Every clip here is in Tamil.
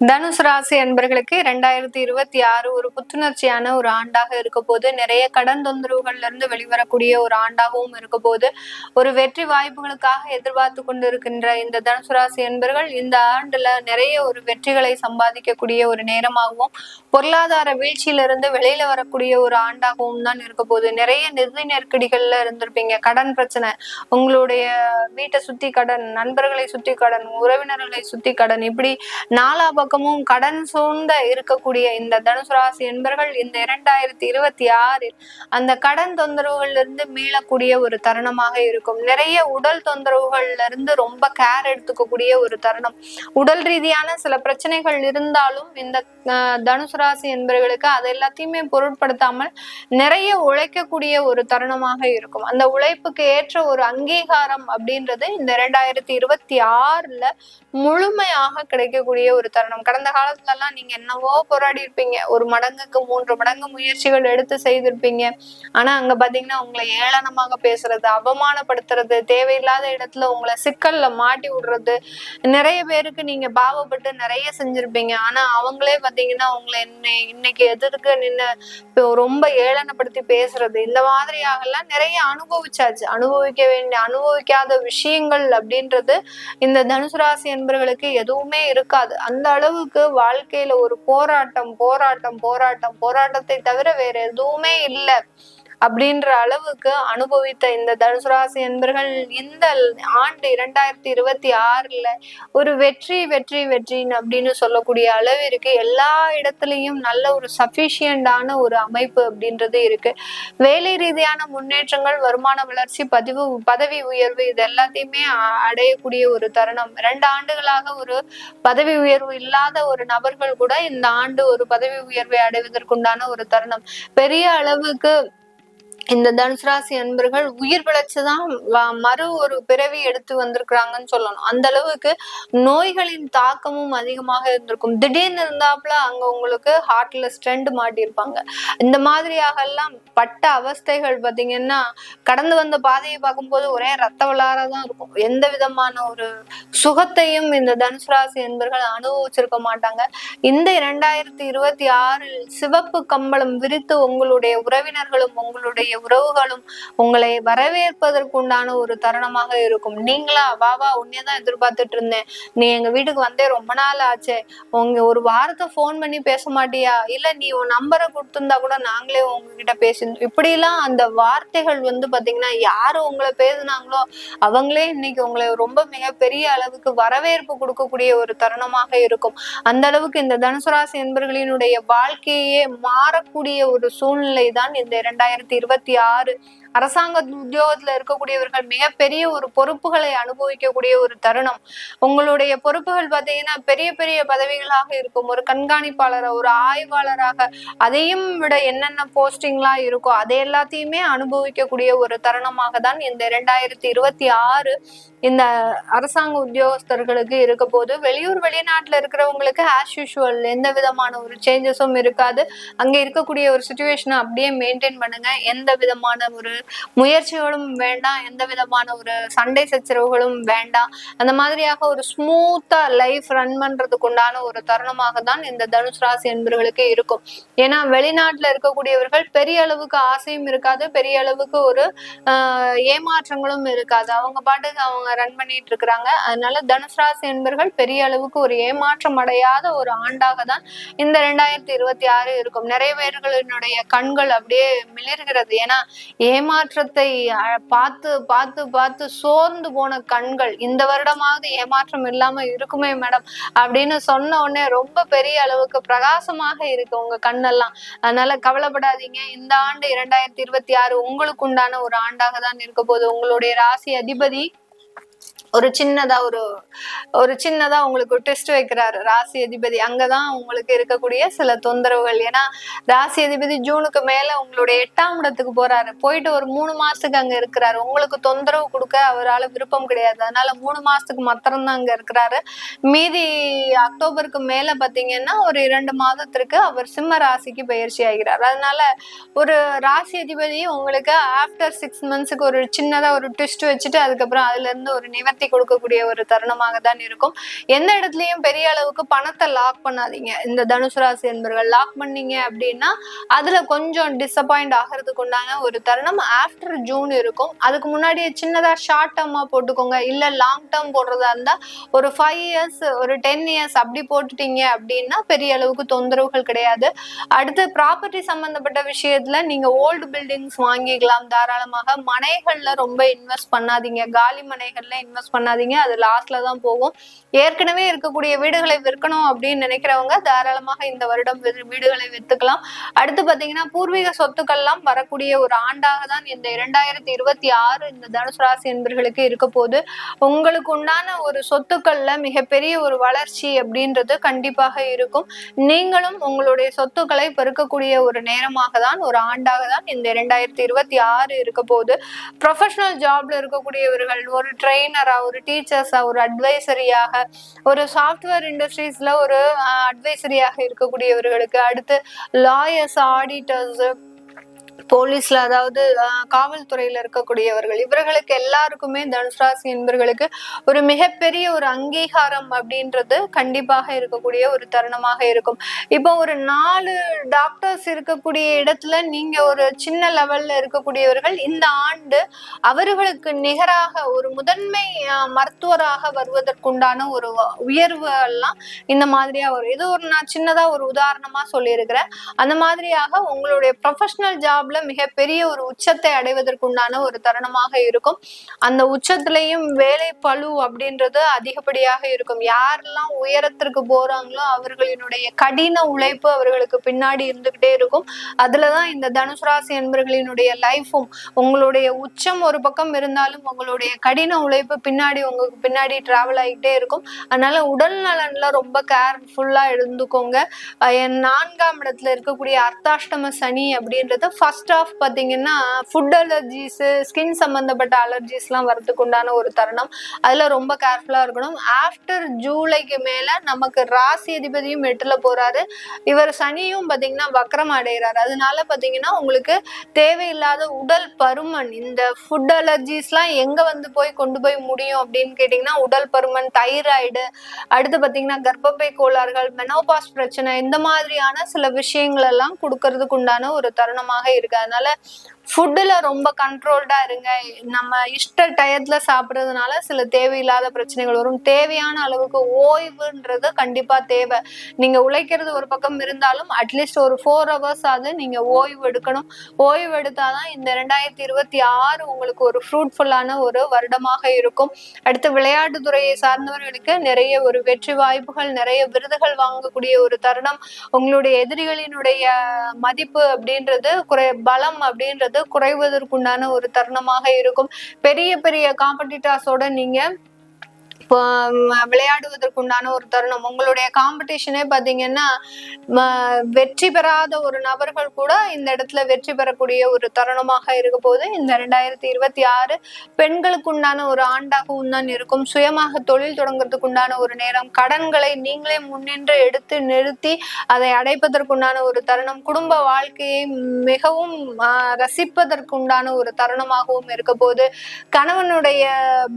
தனுசு ராசி அன்பர்களுக்கு இரண்டாயிரத்தி இருபத்தி ஆறு ஒரு புத்துணர்ச்சியான ஒரு ஆண்டாக இருக்க போது நிறைய கடன் தொந்தரவுகள்ல இருந்து வெளிவரக்கூடிய ஒரு ஆண்டாகவும் இருக்க போது ஒரு வெற்றி வாய்ப்புகளுக்காக எதிர்பார்த்து கொண்டு இருக்கின்ற இந்த தனுசு ராசி அன்பர்கள் இந்த ஆண்டுல நிறைய ஒரு வெற்றிகளை சம்பாதிக்கக்கூடிய ஒரு நேரமாகவும் பொருளாதார வீழ்ச்சியிலிருந்து வெளியில வரக்கூடிய ஒரு ஆண்டாகவும் தான் இருக்க போது நிறைய நிதி நெருக்கடிகள்ல இருந்திருப்பீங்க. கடன் பிரச்சனை உங்களுடைய வீட்டை சுத்தி கடன் நண்பர்களை சுத்தி கடன் உறவினர்களை சுத்தி கடன் இப்படி நாலா பக்கமும் கடன் சூழ்ந்த இருக்கக்கூடிய இந்த தனுசு ராசி என்பர்கள் இந்த இரண்டாயிரத்தி இருபத்தி ஆறில் அந்த கடன் தொந்தரவுகள்ல இருந்து மீளக்கூடிய ஒரு தருணமாக இருக்கும். நிறைய உடல் தொந்தரவுகள்ல இருந்து ரொம்ப கேர் எடுத்துக்கக்கூடிய ஒரு தருணம். உடல் ரீதியான சில பிரச்சனைகள் இருந்தாலும் இந்த தனுசு ராசி என்பவர்களுக்கு அது எல்லாத்தையுமே பொருட்படுத்தாமல் நிறைய உழைக்கக்கூடிய ஒரு தருணமாக இருக்கும். அந்த உழைப்புக்கு ஏற்ற ஒரு அங்கீகாரம் அப்படின்றது இந்த இரண்டாயிரத்தி இருபத்தி ஆறுல முழுமையாக கிடைக்கக்கூடிய ஒரு தருணம். கடந்த காலத்துல எல்லாம் நீங்க என்னவோ போராடி இருப்பீங்க ஒரு மடங்குக்கு மூன்று மடங்கு முயற்சிகள் எடுத்து செய்திருப்பீங்க. ஆனா அங்க பாத்தீங்கன்னா உங்களை ஏளனமாக பேசுறது அவமானப்படுத்துறது தேவையில்லாத இடத்துல உங்களை சிக்கல்ல மாட்டி விடுறது நிறைய பேருக்கு நீங்க பாவப்பட்டு நிறைய செஞ்சிருப்பீங்க. ஆனா அவங்களே பாத்தீங்கன்னா உங்களை என்ன இன்னைக்கு எதிர்க்கு நின்று ரொம்ப ஏளனப்படுத்தி பேசுறது இந்த மாதிரியாக எல்லாம் நிறைய அனுபவிச்சாச்சு. அனுபவிக்க வேண்டிய அனுபவிக்காத விஷயங்கள் அப்படின்றது இந்த தனுசு ராசி என்பவர்களுக்கு எதுவுமே இருக்காது. அந்த அளவுக்கு வாழ்க்கையில ஒரு போராட்டம் போராட்டம் போராட்டம் போராட்டத்தை தவிர வேற எதுவுமே இல்லை. அப்படின்ற அளவுக்கு அனுபவித்த இந்த தனுசு ராசி என்பர்கள் இந்த ஆண்டு இரண்டாயிரத்தி இருபத்தி ஆறுல ஒரு வெற்றி வெற்றி வெற்றின்னு அப்படின்னு சொல்லக்கூடிய அளவிற்கு எல்லா இடத்துலயும் நல்ல ஒரு சஃபிஷியண்டான ஒரு அமைப்பு அப்படின்றது இருக்கு. வேலை ரீதியான முன்னேற்றங்கள் வருமான வளர்ச்சி பதிவு பதவி உயர்வு இது எல்லாத்தையுமே அடையக்கூடிய ஒரு தருணம். ரெண்டு ஆண்டுகளாக ஒரு பதவி உயர்வு இல்லாத ஒரு நபர்கள் கூட இந்த ஆண்டு ஒரு பதவி உயர்வை அடைவதற்குண்டான ஒரு தருணம். பெரிய அளவுக்கு இந்த தனுசு ராசி அன்பர்கள் உயிர் பிழைச்சுதான் மறு ஒரு பிறவி எடுத்து வந்திருக்கிறாங்கன்னு சொல்லணும். அந்த அளவுக்கு நோய்களின் தாக்கமும் அதிகமாக இருந்திருக்கும். திடீர்னு இருந்தாப்புல அங்க உங்களுக்கு ஹார்ட்ல ஸ்ட்ரெண்ட் மாட்டியிருப்பாங்க. இந்த மாதிரியாக எல்லாம் பட்ட அவஸ்தைகள் பாத்தீங்கன்னா கடந்து வந்த பாதையை பார்க்கும்போது ஒரே ரத்த தான் இருக்கும். எந்த விதமான ஒரு சுகத்தையும் இந்த தனுசு ராசி என்பர்கள் அனுபவிச்சிருக்க மாட்டாங்க. இந்த இரண்டாயிரத்தி இருபத்தி ஆறில் சிவப்பு கம்பளம் விரித்து உங்களுடைய உறவினர்களும் உங்களுடைய உறவுகளும் உங்களை வரவேற்பதற்குண்டான ஒரு தருணமாக இருக்கும். நீங்களா வாவா உன்னையதான் எதிர்பார்த்துட்டு இருந்தேன். நீ எங்க வீட்டுக்கு வந்தே ரொம்ப நாள் ஆச்சு. உங்க ஒரு வாரத்தை போன் பண்ணி பேச மாட்டியா? இல்ல நீ உன் நம்பரை கொடுத்துருந்தா கூட நாங்களே உங்ககிட்ட பேசியிருந்தோம் இப்படி எல்லாம் அந்த வார்த்தைகள் வந்து பாத்தீங்கன்னா யாரு உங்களை பேசுனாங்களோ அவங்களே இன்னைக்கு உங்களை ரொம்ப மிகப்பெரிய அளவுக்கு வரவேற்பு கொடுக்கக்கூடிய ஒரு தருணமாக இருக்கும். அந்த அளவுக்கு இந்த தனுசுராசி என்பர்களினுடைய வாழ்க்கையே மாறக்கூடிய ஒரு சூழ்நிலை தான் இந்த இரண்டாயிரத்தி இருபத்தி இருபத்தி ஆறு அரசாங்க உத்தியோகத்துல இருக்கக்கூடியவர்கள் மிகப்பெரிய ஒரு பொறுப்புகளை அனுபவிக்கக்கூடிய ஒரு தருணம். உங்களுடைய பொறுப்புகள் பார்த்தீங்கன்னா பெரிய பெரிய பதவிகளாக இருக்கும். ஒரு கண்காணிப்பாளர் ஒரு ஆய்வாளராக அதையும் விட என்னென்ன போஸ்டிங்லாம் இருக்கோ அதை எல்லாத்தையுமே அனுபவிக்கக்கூடிய ஒரு தருணமாக தான் இந்த ரெண்டாயிரத்தி இருபத்தி ஆறு இந்த அரசாங்க உத்தியோகஸ்தர்களுக்கு இருக்க போது. வெளியூர் வெளிநாட்டுல இருக்கிறவங்களுக்கு ஆஸ் யூஷுவல் எந்த விதமான ஒரு சேஞ்சஸும் இருக்காது. அங்க இருக்கக்கூடிய ஒரு சுச்சுவேஷனை அப்படியே மெயின்டைன் பண்ணுங்க. எந்த விதமான ஒரு முயற்சிகளும் வேண்டாம் எந்த விதமான ஒரு சண்டை சச்சரவுகளும் வேண்டாம் அந்த மாதிரியாக ஒரு ஸ்மூத்தா லைஃப் ரன் பண்றதுக்கு உண்டான ஒரு தருணமாக தான் இந்த தனுஷ் ராசி என்பவர்களுக்கு இருக்கும். ஏன்னா வெளிநாட்டுல இருக்கக்கூடியவர்கள் பெரிய அளவுக்கு ஆசையும் இருக்காது பெரிய அளவுக்கு ஒரு ஆஹ் ஏமாற்றங்களும் இருக்காது. அவங்க பாட்டுக்கு அவங்க ரன் பண்ணிட்டு இருக்கிறாங்க. அதனால தனுஷ் ராசி என்பர்கள் பெரிய அளவுக்கு ஒரு ஏமாற்றம் அடையாத ஒரு ஆண்டாக தான் இந்த ரெண்டாயிரத்தி இருபத்தி ஆறு இருக்கும். நிறைய பேர்களினுடைய கண்கள் அப்படியே மிளிர்கிறது. ஏன்னா ஏமா ஏமாற்றத்தை பார்த்து பார்த்து பார்த்து சோர்ந்து போன கண்கள் இந்த வருடமாவது ஏமாற்றம் இல்லாம இருக்குமே மேடம் அப்படின்னு சொன்ன உடனே ரொம்ப பெரிய அளவுக்கு பிரகாசமாக இருக்கு உங்க கண்ணெல்லாம். அதனால கவலைப்படாதீங்க. இந்த ஆண்டு இரண்டாயிரத்தி இருபத்தி ஆறு உங்களுக்கு உண்டான ஒரு ஆண்டாக தான் இருக்க போது உங்களுடைய ராசி அதிபதி ஒரு சின்னதா ஒரு ஒரு சின்னதா உங்களுக்கு டெஸ்ட் வைக்கிறாரு. ராசி அதிபதி. அங்கதான் உங்களுக்கு இருக்கக்கூடிய சில தொந்தரவுகள். ஏன்னா ராசி அதிபதி ஜூனுக்கு மேல உங்களுடைய எட்டாம் இடத்துக்கு போறாரு. போயிட்டு ஒரு மூணு மாசத்துக்கு அங்க இருக்கிறாரு. உங்களுக்கு தொந்தரவு கொடுக்க அவரால் விருப்பம் கிடையாது. அதனால மூணு மாசத்துக்கு மாத்திரம்தான் அங்க இருக்கிறாரு. மீதி அக்டோபருக்கு மேல பாத்தீங்கன்னா ஒரு இரண்டு மாதத்திற்கு அவர் சிம்ம ராசிக்கு பயிற்சி ஆகிறார். அதனால ஒரு ராசி அதிபதி உங்களுக்கு ஆஃப்டர் சிக்ஸ் மந்த்ஸுக்கு ஒரு சின்னதா ஒரு ட்விஸ்ட் வச்சுட்டு அதுக்கப்புறம் அதுல இருந்து ஒரு நிவர்த்தி கொடுக்கக்கூடிய ஒரு தருணமாக தான் இருக்கும். எந்த இடத்துலயும் பெரிய அளவுக்கு பணத்தை லாக் பண்ணாதீங்க. இந்த தனுசு ராசி என்பர்கள் லாக் பண்ணீங்க அப்படின்னா அதுல கொஞ்சம் டிசப்பாயிண்ட் ஆகிறதுக்கு உண்டான ஒரு தருணம் ஆஃப்டர் ஜூன் இருக்கும். அதுக்கு முன்னாடியே சின்னதா ஷார்ட் டேர்மா போட்டுக்கோங்க. இல்ல லாங் டேர்ம் போடுறதா இருந்தா ஒரு ஃபைவ் இயர்ஸ் ஒரு டென் இயர்ஸ் அப்படி போட்டுட்டீங்க அப்படின்னா பெரிய அளவுக்கு தொந்தரவுகள் கிடையாது. அடுத்து ப்ராப்பர்ட்டி சம்பந்தப்பட்ட விஷயத்துல நீங்க ஓல்டு பில்டிங்ஸ் வாங்கிக்கலாம். தாராளமாக மனைகள்ல ரொம்ப இன்வெஸ்ட் பண்ணாதீங்க. காலி மனைகள்ல இன்வெஸ்ட் பண்ணாதீங்க. அது லாஸ்ட்ல தான் போகும். ஏற்கனவே இருக்கக்கூடிய வீடுகளை விற்கணும் அப்படின்னு நினைக்கிறவங்க தாராளமாக இந்த வருடம் வீடுகளை வித்துக்கலாம். அடுத்து பாத்தீங்கன்னா பூர்வீக சொத்துக்கள்லாம் வரக்கூடிய ஒரு ஆண்டாக தான் இந்த இரண்டாயிரத்தி இருபத்தி ஆறு இந்த தனுசு ராசி என்பர்களுக்கு இருக்க போது உங்களுக்கு உண்டான ஒரு சொத்துக்கள்ல மிகப்பெரிய ஒரு வளர்ச்சி அப்படின்றது கண்டிப்பாக இருக்கும். நீங்களும் உங்களுடைய சொத்துக்களை பெருக்கக்கூடிய ஒரு நேரமாக தான் ஒரு ஆண்டாக தான் இந்த இரண்டாயிரத்தி இருபத்தி ஆறு இருக்க போது ப்ரொஃபஷனல் ஜாப்ல இருக்கக்கூடியவர்கள் ஒரு ட்ரெயின் ட்ரெயினரா ஒரு டீச்சர்ஸா ஒரு அட்வைசரியாக ஒரு சாஃப்ட்வேர் இண்டஸ்ட்ரீஸ்ல ஒரு அட்வைசரியாக இருக்கக்கூடியவர்களுக்கு அடுத்து லாயர்ஸ் ஆடிட்டர்ஸ் போலீஸ்ல அதாவது காவல்துறையில இருக்கக்கூடியவர்கள் இவர்களுக்கு எல்லாருக்குமே தனுஷ்ராசி என்பர்களுக்கு ஒரு மிகப்பெரிய ஒரு அங்கீகாரம் அப்படின்றது கண்டிப்பாக இருக்கக்கூடிய ஒரு தருணமாக இருக்கும். இப்போ ஒரு நாலு டாக்டர்ஸ் இருக்கக்கூடிய இடத்துல நீங்க ஒரு சின்ன லெவல்ல இருக்கக்கூடியவர்கள் இந்த ஆண்டு அவர்களுக்கு நிகராக ஒரு முதன்மை மருத்துவராக வருவதற்குண்டான ஒரு உயர்வு எல்லாம் இந்த மாதிரியா வரும். இது ஒரு நான் சின்னதா ஒரு உதாரணமா சொல்லியிருக்கிறேன். அந்த மாதிரியாக உங்களுடைய ப்ரொஃபஷனல் ஜாப் ஜாப்ல மிகப்பெரிய ஒரு உச்சத்தை அடைவதற்குண்டான ஒரு தருணமாக இருக்கும். அந்த உச்சத்திலையும் வேலை பழு அப்படின்றது அதிகப்படியாக இருக்கும். யாரெல்லாம் உயரத்திற்கு போறாங்களோ அவர்களினுடைய கடின உழைப்பு அவர்களுக்கு பின்னாடி இருந்துகிட்டே இருக்கும். அதுலதான் இந்த தனுசு ராசி என்பர்களினுடைய லைஃபும் உங்களுடைய உச்சம் ஒரு பக்கம் இருந்தாலும் உங்களுடைய கடின உழைப்பு பின்னாடி உங்களுக்கு பின்னாடி டிராவல் ஆகிட்டே இருக்கும். அதனால உடல் நலன்ல ரொம்ப கேர்ஃபுல்லா இருந்துக்கோங்க. நான்காம் இடத்துல இருக்கக்கூடிய அர்த்தாஷ்டம சனி அப்படின்றது ஃபர்ஸ்ட் ஃபர்ஸ்ட் ஆஃப் பார்த்தீங்கன்னா ஃபுட் அலர்ஜிஸ் ஸ்கின் சம்மந்தப்பட்ட அலர்ஜிஸ்லாம் வரதுக்கு உண்டான ஒரு தருணம். அதில் ரொம்ப கேர்ஃபுல்லாக இருக்கணும். ஆஃப்டர் ஜூலைக்கு மேலே நமக்கு ராசி அதிபதியும் எட்டில் போகிறாரு இவர் சனியும் பார்த்தீங்கன்னா வக்கரம் அடைகிறாரு அதனால பார்த்தீங்கன்னா உங்களுக்கு தேவையில்லாத உடல் பருமன் இந்த ஃபுட் அலர்ஜிஸ்லாம் எங்கே வந்து போய் கொண்டு போய் முடியும் அப்படின்னு கேட்டிங்கன்னா உடல் பருமன் தைராய்டு அடுத்து பார்த்தீங்கன்னா கர்ப்பப்பை கோளாறுகள் மெனோபாஸ் பிரச்சனை இந்த மாதிரியான சில விஷயங்கள் எல்லாம் கொடுக்கறதுக்கு உண்டான ஒரு தருணமாக இருக்கு இருக்கு அதனால ஃபுட்டில் ரொம்ப கண்ட்ரோல்டா இருங்க. நம்ம இஷ்ட டயத்துல சாப்பிட்றதுனால சில தேவையில்லாத பிரச்சனைகள் வரும். தேவையான அளவுக்கு ஓய்வுன்றது கண்டிப்பா தேவை. நீங்க உழைக்கிறது ஒரு பக்கம் இருந்தாலும் அட்லீஸ்ட் ஒரு ஃபோர் ஹவர்ஸ் ஆகுது நீங்க ஓய்வு எடுக்கணும். ஓய்வு எடுத்தாதான் இந்த ரெண்டாயிரத்தி இருபத்தி ஆறு உங்களுக்கு ஒரு ஃப்ரூட்ஃபுல்லான ஒரு வருடமாக இருக்கும். அடுத்து விளையாட்டு துறையை சார்ந்தவர்களுக்கு நிறைய ஒரு வெற்றி வாய்ப்புகள் நிறைய விருதுகள் வாங்கக்கூடிய ஒரு தருணம். உங்களுடைய எதிரிகளினுடைய மதிப்பு அப்படின்றது குறை பலம் அப்படின்றது குறைவதற்குண்டான ஒரு தருணமாக இருக்கும். பெரிய பெரிய காம்படிட்டர்ஸோட நீங்க விளையாடுவதற்குண்டான ஒரு தருணம். உங்களுடைய காம்படிஷனே பாத்தீங்கன்னா வெற்றி பெறாத ஒரு நபர்கள் கூட இந்த இடத்துல வெற்றி பெறக்கூடிய ஒரு தருணமாக இருக்க போது இந்த ரெண்டாயிரத்தி இருபத்தி ஆறு பெண்களுக்கு உண்டான ஒரு ஆண்டாகவும் தான் இருக்கும். சுயமாக தொழில் தொடங்குறதுக்கு உண்டான ஒரு நேரம். கடன்களை நீங்களே முன்னின்று எடுத்து நிறுத்தி அதை அடைப்பதற்குண்டான ஒரு தருணம். குடும்ப வாழ்க்கையை மிகவும் ரசிப்பதற்குண்டான ஒரு தருணமாகவும் இருக்க போது கணவனுடைய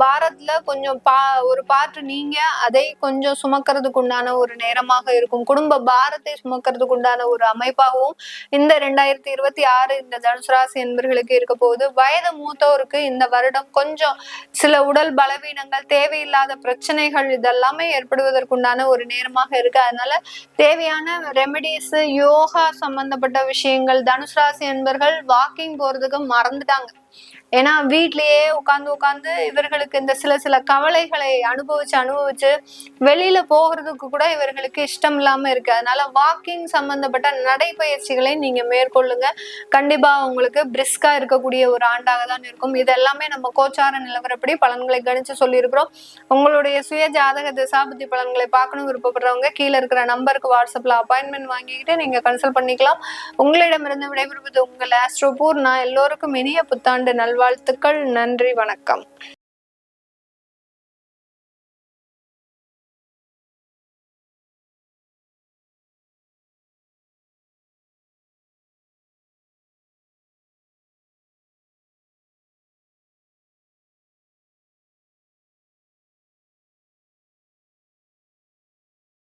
பாரத்ல கொஞ்சம் பா ஒரு பார்ட் நீங்க அதை கொஞ்சம் சுமக்கிறதுக்கு உண்டான ஒரு நேரமாக இருக்கும். குடும்ப பாரத்தை சுமக்கிறதுக்கு உண்டான ஒரு அமைப்பாகவும் இந்த ரெண்டாயிரத்தி இருபத்தி ஆறு இந்த தனுசு ராசி என்பர்களுக்கு இருக்க போகுது. வயது மூத்தோருக்கு இந்த வருடம் கொஞ்சம் சில உடல் பலவீனங்கள் தேவையில்லாத பிரச்சனைகள் இதெல்லாமே ஏற்படுவதற்குண்டான ஒரு நேரமாக இருக்கு. அதனால தேவையான ரெமெடிஸ் யோகா சம்பந்தப்பட்ட விஷயங்கள் தனுசு ராசி என்பர்கள் வாக்கிங் போறதுக்கு மறந்துட்டாங்க. ஏன்னா வீட்லயே உட்காந்து உட்காந்து இவர்களுக்கு இந்த சில சில கவலைகளை அனுபவிச்சு அனுபவிச்சு வெளியில போகிறதுக்கு கூட இவர்களுக்கு இஷ்டம் இல்லாம இருக்கு. அதனால வாக்கிங் சம்பந்தப்பட்ட நடைப்பயிற்சிகளை நீங்க மேற்கொள்ளுங்க. கண்டிப்பா உங்களுக்கு பிரிஸ்கா இருக்கக்கூடிய ஒரு ஆண்டாக தான் இருக்கும். இது எல்லாமே நம்ம கோச்சார நிலவரப்படி பலன்களை கணிச்சு சொல்லியிருக்கிறோம். உங்களுடைய சுய ஜாதக திசாபுத்தி பலன்களை பார்க்கணும் விருப்பப்படுறவங்க கீழே இருக்கிற நம்பருக்கு வாட்ஸ்அப்ல அப்பாயின்மெண்ட் வாங்கிக்கிட்டு நீங்க கன்சல்ட் பண்ணிக்கலாம். உங்களிடமிருந்து விடைபெறுவது உங்கள் ஆஸ்ட்ரோபூர் நான் எல்லோருக்கும் இனிய புத்தாண்டு நல் நல்வாழ்த்துக்கள். நன்றி வணக்கம்.